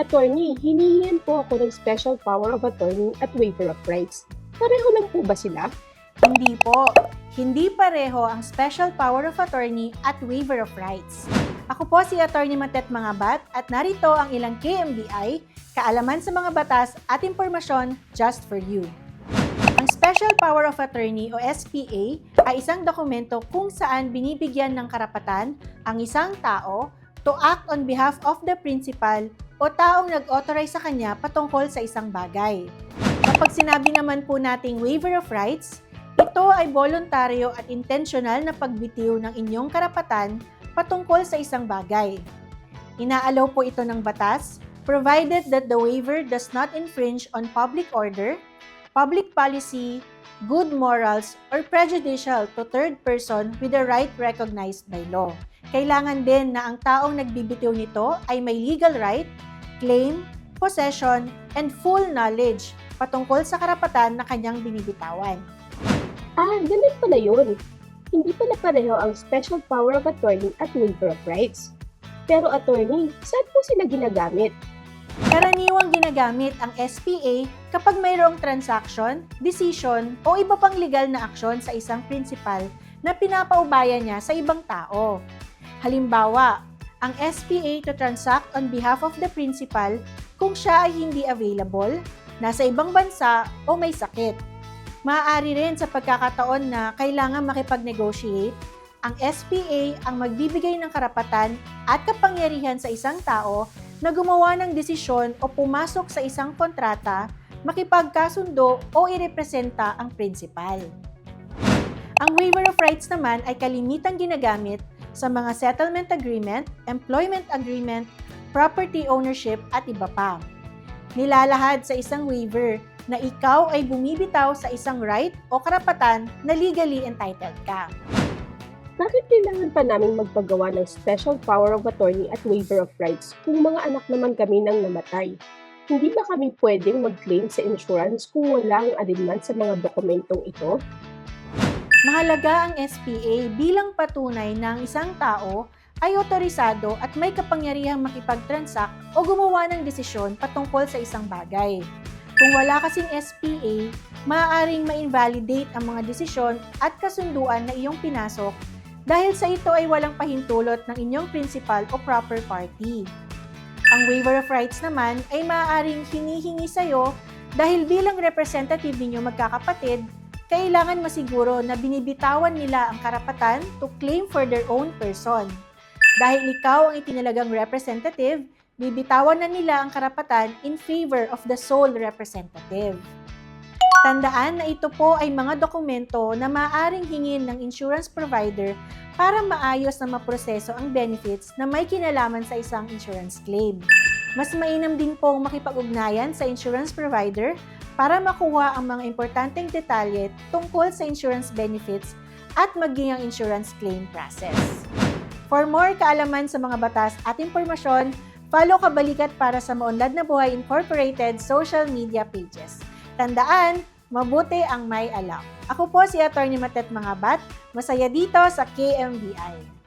Attorney, hinihingan po ako ng special power of attorney at waiver of rights. Pareho lang po ba sila? Hindi po. Hindi pareho ang special power of attorney at waiver of rights. Ako po si Attorney Matet Mangabat at narito ang ilang KMBI, kaalaman sa mga batas at impormasyon just for you. Ang Special Power of Attorney o SPA ay isang dokumento kung saan binibigyan ng karapatan ang isang tao to act on behalf of the principal o taong nag-authorize sa kanya patungkol sa isang bagay. Kapag sinabi naman po nating waiver of rights, ito ay voluntaryo at intentional na pagbitiw ng inyong karapatan patungkol sa isang bagay. Inaalaw po ito ng batas, provided that the waiver does not infringe on public order, public policy, good morals, or prejudicial to third person with a right recognized by law. Kailangan din na ang taong nagbibitiw nito ay may legal right, claim, possession, and full knowledge patungkol sa karapatan na kanyang binibitawan. Ah, ganun pala yun. Hindi pala pareho ang special power of attorney at waiver of rights. Pero attorney, saan po sila ginagamit? Karaniwang ginagamit ang SPA kapag mayroong transaction, decision, o iba pang legal na aksyon sa isang principal na pinapaubaya niya sa ibang tao. Halimbawa, ang SPA to transact on behalf of the principal kung siya ay hindi available, nasa ibang bansa o may sakit. Maaari rin sa pagkakataon na kailangan makipag-negotiate, ang SPA ang magbibigay ng karapatan at kapangyarihan sa isang tao na gumawa ng desisyon o pumasok sa isang kontrata, makipagkasundo o irepresenta ang principal. Ang waiver of rights naman ay kalimitang ginagamit sa mga settlement agreement, employment agreement, property ownership at iba pa. Nilalahad sa isang waiver na ikaw ay bumibitaw sa isang right o karapatan na legally entitled ka. Bakit kailangan pa namin magpagawa ng special power of attorney at waiver of rights kung mga anak naman kami nang namatay? Hindi ba kami pwedeng mag-claim sa insurance kung wala ang alinman sa mga dokumentong ito? Mahalaga ang SPA bilang patunay na ang isang tao ay otorisado at may kapangyarihang makipag-transact o gumawa ng desisyon patungkol sa isang bagay. Kung wala kasing SPA, maaaring ma-invalidate ang mga desisyon at kasunduan na iyong pinasok dahil sa ito ay walang pahintulot ng inyong principal o proper party. Ang waiver of rights naman ay maaaring hinihingi sa iyo dahil bilang representative ninyo magkakapatid, kailangan masiguro na binibitawan nila ang karapatan to claim for their own person. Dahil ikaw ang itinalagang representative, bibitawan na nila ang karapatan in favor of the sole representative. Tandaan na ito po ay mga dokumento na maaaring hingin ng insurance provider para maayos na maproseso ang benefits na may kinalaman sa isang insurance claim. Mas mainam din pong makipag-ugnayan sa insurance provider para makuha ang mga importanteng detalye tungkol sa insurance benefits at maging ang insurance claim process. For more kaalaman sa mga batas at impormasyon, follow Kabalikat para sa Maunlad na Buhay Incorporated social media pages. Tandaan, mabuti ang may alam. Ako po si Atty. Matet Mangabat, masaya dito sa KMBI.